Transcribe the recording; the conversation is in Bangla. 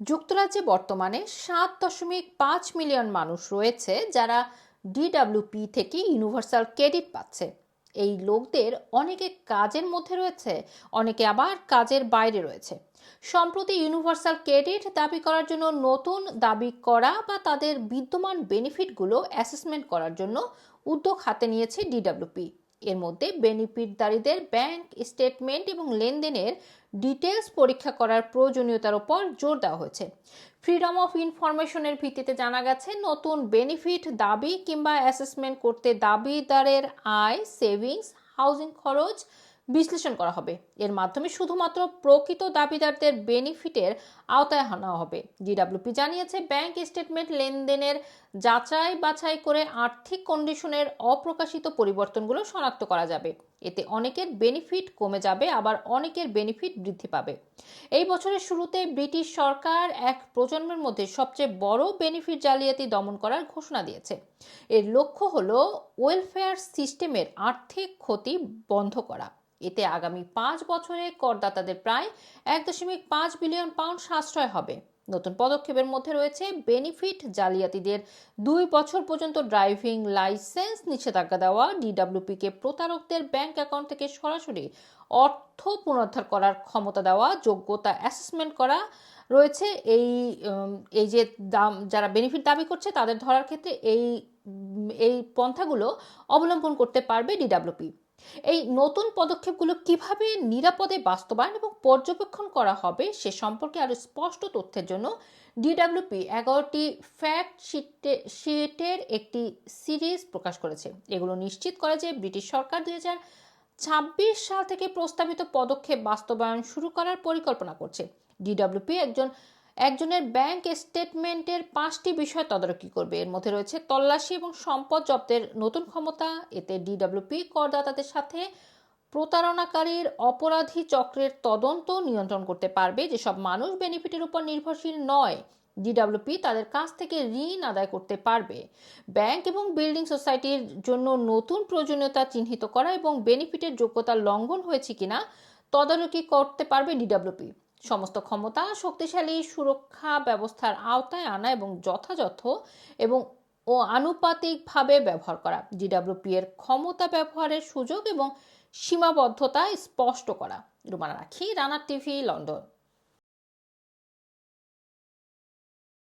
যুক্তরাজ্যে বর্তমানে সাত দশমিক পাঁচ মিলিয়ন মানুষ রয়েছে যারা ডিডাব্লিউপি থেকে ইউনিভার্সাল ক্রেডিট পাচ্ছে। এই লোকদের অনেকে কাজের মধ্যে রয়েছে, অনেকে আবার কাজের বাইরে রয়েছে। সম্প্রতি ইউনিভার্সাল ক্রেডিট দাবি করার জন্য নতুন দাবি করা বা তাদের বিদ্যমান বেনিফিটগুলো অ্যাসেসমেন্ট করার জন্য উদ্যোগ হাতে নিয়েছে ডিডাব্লিউপি এর মধ্যে বেনিফিটদারীদের ব্যাংক স্টেটমেন্ট এবং লেনদেনের ডিটেলস পরীক্ষা করার প্রয়োজনীয়তার উপর জোর দেওয়া হয়েছে। ফ্রিডম অফ ইনফরমেশনের ভিত্তিতে জানা গেছে, নতুন বেনিফিট দাবি কিংবা অ্যাসেসমেন্ট করতে দাবিদারের আয়, সেভিংস, হাউজিং খরচ বিশ্লেষণ করা হবে। এর মাধ্যমে শুধুমাত্র প্রকৃত দাবিদারদের বেনিফিটের আওতায় আনা হবে। ডিডাব্লিউপি জানিয়েছে, ব্যাংক স্টেটমেন্ট লেনদেনের যাচাই বাছাই করে আর্থিক কন্ডিশনের অপ্রকাশিত পরিবর্তনগুলো শনাক্ত করা যাবে। এতে অনেকের বেনিফিট কমে যাবে, আবার অনেকের বেনিফিট বৃদ্ধি পাবে। এই বছরের শুরুতে ব্রিটিশ সরকার এক প্রজন্মের মধ্যে সবচেয়ে বড় বেনিফিট জালিয়াতি দমন করার ঘোষণা দিয়েছে। এর লক্ষ্য হলো ওয়েলফেয়ার সিস্টেমের আর্থিক ক্ষতি বন্ধ করা। এতে আগামী পাঁচ বছরে করদাতাদের প্রায় এক দশমিক পাঁচ বিলিয়ন পাউন্ড সাশ্রয় হবে। নতুন পদক্ষেপের মধ্যে রয়েছে বেনিফিট জালিয়াতিদের দুই বছর পর্যন্ত ড্রাইভিং লাইসেন্স, নিষেধাজ্ঞা দেওয়া, ডিডাব্লিউপিকে প্রতারকদের ব্যাংক অ্যাকাউন্ট থেকে সরাসরি অর্থ পুনরুদ্ধার করার ক্ষমতা দেওয়া, যোগ্যতা অ্যাসেসমেন্ট করা রয়েছে। এই এই যে দাম, যারা বেনিফিট দাবি করছে তাদের ধরার ক্ষেত্রে এই এই পন্থাগুলো অবলম্বন করতে পারবে ডিডাব্লিউপি। এই নতুন পদক্ষেপগুলো কীভাবে নিরাপদে বাস্তবায়ন এবং পর্যবেক্ষণ করা হবে সে সম্পর্কে আরও স্পষ্ট তথ্যের জন্য ডিডাব্লিউপি এগারোটি ফ্যাক্ট শিটে শিটের একটি সিরিজ প্রকাশ করেছে। এগুলো নিশ্চিত করে যে ব্রিটিশ সরকার দুই ছাব্বিশ সাল থেকে প্রস্তাবিত পদক্ষেপ বাস্তবায়ন শুরু করার পরিকল্পনা করছে। ডিডাব্লিউপি একজন একজনের ব্যাংক স্টেটমেন্টের পাঁচটি বিষয় তদারকি করবে। এর মধ্যে রয়েছে তল্লাশি এবং সম্পদ জব্দের নতুন ক্ষমতা। এতে ডিডাব্লিউপি করদাতাদের সাথে প্রতারণাকারীর অপরাধী চক্রের তদন্ত নিয়ন্ত্রণ করতে পারবে। যেসব মানুষ বেনিফিটের উপর নির্ভরশীল নয়, ডিডাব্লিউপি তাদের কাছ থেকে ঋণ আদায় করতে পারবে। ব্যাংক এবং বিল্ডিং সোসাইটির জন্য নতুন প্রয়োজনীয়তা চিহ্নিত করা এবং বেনিফিটের যোগ্যতা লঙ্ঘন হয়েছে কিনা তদারকি করতে পারবে ডিডাব্লিউপি। সমস্ত ক্ষমতা শক্তিশালী সুরক্ষা ব্যবস্থার আওতায় আনা এবং যথাযথ এবং ও আনুপাতিকভাবে ব্যবহার করা। ডিডাব্লিউপি এর ক্ষমতা ব্যবহারের সুযোগ এবং সীমাবদ্ধতা স্পষ্ট করা। রুমানা রাখি, রানার টিভি, লন্ডন।